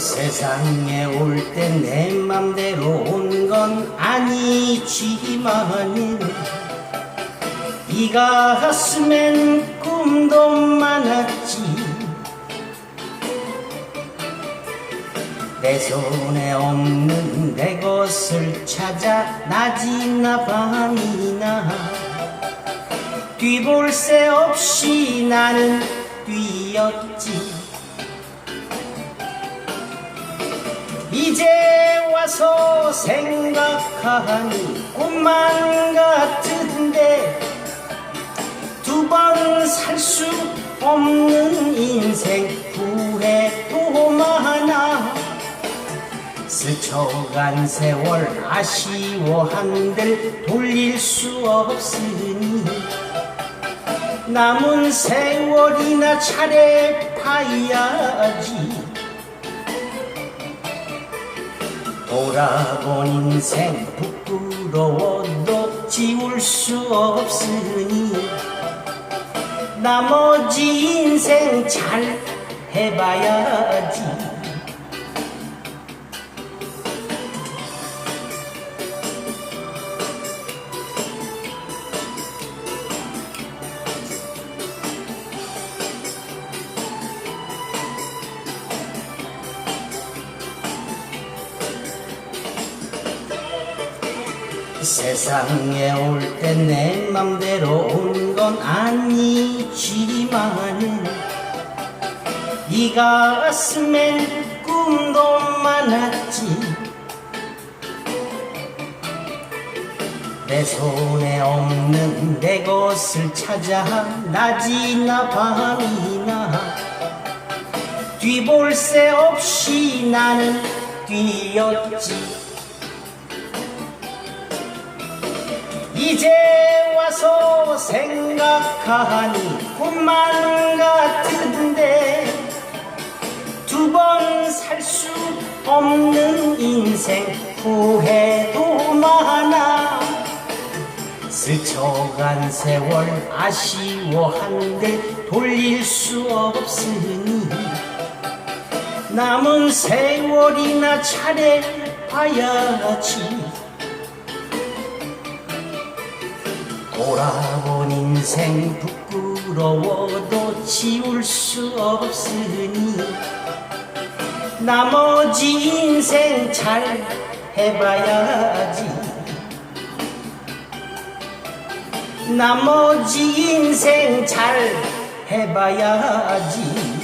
세상에 올 때 내 맘대로 온 건 아니지만 이 가슴엔 꿈도 많았지. 내 손에 없는 내 것을 찾아 낮이나 밤이나. 뒤볼 새 없이 나는 뛰었지 이제 와서 생각하니 꿈만 같은데 두 번 살 수 없는 인생 후회도 많아. 스쳐간 세월 아쉬워 한들 돌릴 수 없으니 남은 세월이나 차례 봐야지 돌아본 인생 부끄러워도 지울 수 없으니 나머지 인생 잘 해봐야지 세상에 올때내 맘대로 온 건 아니지만 이 가슴엔 꿈도 많았지. 내 손에 없는 내 것을 찾아 낮이나 밤이나. 뒤볼 새 없이 나는 뛰었지 이제 와서 생각하니 꿈만 같은데 두 번 살 수 없는 인생 후회도 많아. 스쳐간 세월 아쉬워한데 돌릴 수 없으니 남은 세월이나 차례 봐야지 돌아본 인생 부끄러워도 지울 수 없으니 나머지 인생 잘 해봐야지. 나머지 인생 잘 해봐야지